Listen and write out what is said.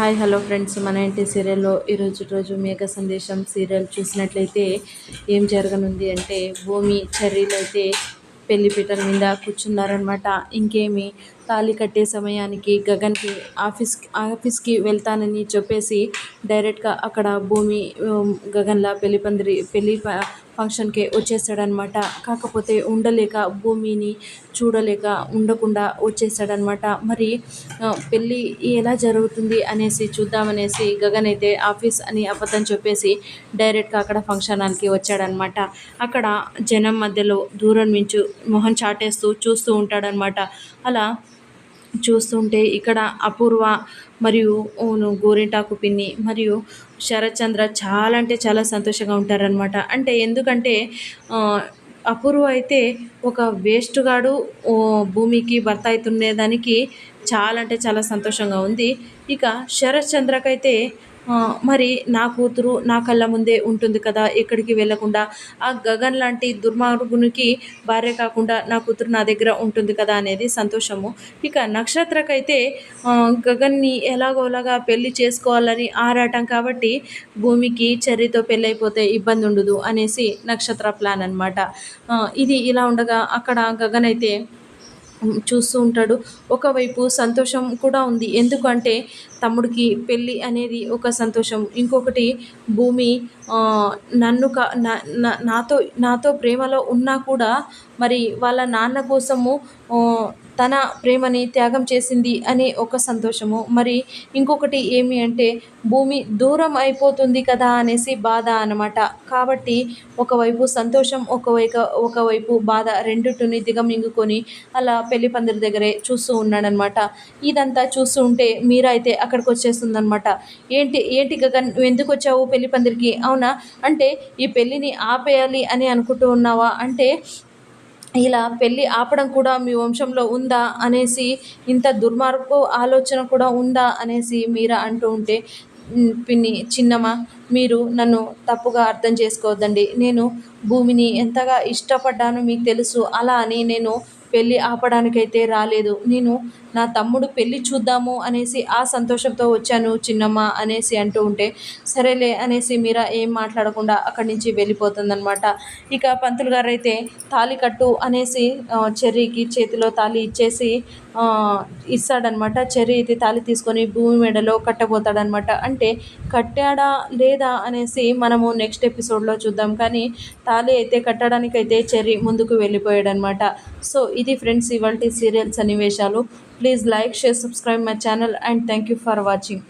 Hi hello friends. మన ఇంటి సీరియల్లో ఈరోజు రోజు మేఘ సందేశం సీరియల్ చూసినట్లయితే ఏం జరగనుంది అంటే భూమి చర్రీలు అయితే పెళ్ళిపీటల మీద కూర్చున్నారనమాట ఇంకేమి? తాళి కట్టే సమయానికి గగన్కి ఆఫీస్ ఆఫీస్కి వెళ్తానని చెప్పేసి డైరెక్ట్గా అక్కడ భూమి గగన్లా పెళ్ళి పందిరి పెళ్ళి ఫంక్షన్కి వచ్చేసాడనమాట కాకపోతే ఉండలేక భూమిని చూడలేక ఉండకుండా వచ్చేసాడనమాట మరి పెళ్ళి ఎలా జరుగుతుంది అనేసి చూద్దామనేసి గగన్ అయితే ఆఫీస్ అని అబద్ధం చెప్పేసి డైరెక్ట్గా అక్కడ ఫంక్షన్ హాల్కి వచ్చాడనమాట. అక్కడ జనం మధ్యలో దూరం నుంచి మొహం చాటేస్తూ చూస్తూ ఉంటాడనమాట. అలా చూస్తుంటే ఇక్కడ అపూర్వ మరియు గోరింటాకు పిన్ని మరియు శరత్చంద్ర చాలా అంటే చాలా సంతోషంగా ఉంటారనమాట అంటే ఎందుకంటే అపూర్వ అయితే ఒక వేస్ట్ గాడు భూమికి భర్త అవుతుండేదానికి చాలా అంటే చాలా సంతోషంగా ఉంది. ఇక శరత్ చంద్రకైతే మరి నా కూతురు నా కళ్ళ ముందే ఉంటుంది కదా ఎక్కడికి వెళ్ళకుండా. ఆ గగన్ లాంటి దుర్మార్గునికి భార్య కాకుండా నా కూతురు నా దగ్గర ఉంటుంది కదా అనేది సంతోషము. ఇక నక్షత్రకైతే గగన్ని ఎలాగోలాగా పెళ్ళి చేసుకోవాలని ఆరాటం కాబట్టి భూమికి చెర్రీతో పెళ్ళైపోతే ఇబ్బంది ఉండదు అనేసి నక్షత్ర ప్లాన్ అనమాట ఇది ఇలా ఉండగా అక్కడ గగన్ అయితే చూస్తూ ఉంటాడు. ఒకవైపు సంతోషం కూడా ఉంది. ఎందుకంటే తమ్ముడికి పెళ్ళి అనేది ఒక సంతోషం. ఇంకొకటి భూమి నన్ను కా నాతో నాతో ప్రేమలో ఉన్నా కూడా మరి వాళ్ళ నాన్న కోసము తన ప్రేమని త్యాగం చేసింది అని ఒక సంతోషము. మరి ఇంకొకటి ఏమి అంటే భూమి దూరం అయిపోతుంది కదా అనేసి బాధ అనమాట కాబట్టి ఒకవైపు సంతోషం ఒకవైపు ఒకవైపు బాధ రెండింటిని దిగమింగుకొని అలా పెళ్ళి పందిరి దగ్గరే చూస్తూ ఉన్నాడనమాట ఇదంతా చూస్తూ ఉంటే మీరా అయితే అక్కడికి వచ్చేస్తుందనమాట ఏంటి ఏంటి గగన్ నువ్వు ఎందుకు వచ్చావు పెళ్ళి పందిరికి? అవునా? అంటే ఈ పెళ్ళిని ఆపేయాలి అని అనుకుంటూ ఉన్నావా? అంటే ఇలా పెళ్ళి ఆపడం కూడా మీ వంశంలో ఉందా అనేసి ఇంత దుర్మార్గపు ఆలోచన కూడా ఉందా అనేసి మీరా అంటూ ఉంటే పిన్ని చిన్నమ్మ మీరు నన్ను తప్పుగా అర్థం చేసుకోవద్దండి. నేను భూమిని ఎంతగా ఇష్టపడ్డానో మీకు తెలుసు. అలా అని నేను పెళ్ళి ఆపడానికైతే రాలేదు. నేను నా తమ్ముడు పెళ్ళి చూద్దాము అనేసి ఆ సంతోషంతో వచ్చాను చిన్నమ్మ అనేసి అంటూ ఉంటే సరేలే అనేసి మీరా ఏం మాట్లాడకుండా అక్కడి నుంచి వెళ్ళిపోతుందనమాట ఇక పంతులు గారు అయితే తాళి కట్టు అనేసి చెర్రీకి చేతిలో తాళి ఇచ్చేసి ఇస్తాడనమాట చెర్రీ అయితే తాళి తీసుకొని భూమి మెడలో కట్టబోతాడనమాట అంటే కట్టాడా లేదా అనేసి మనము నెక్స్ట్ ఎపిసోడ్లో చూద్దాం. కానీ తాళి అయితే కట్టడానికైతే చెర్రీ ముందుకు వెళ్ళిపోయాడనమాట. సో ఇది ఫ్రెండ్స్ ఇవాళ సీరియల్ సన్నివేశాలు. Please like share subscribe my channel and thank you for watching.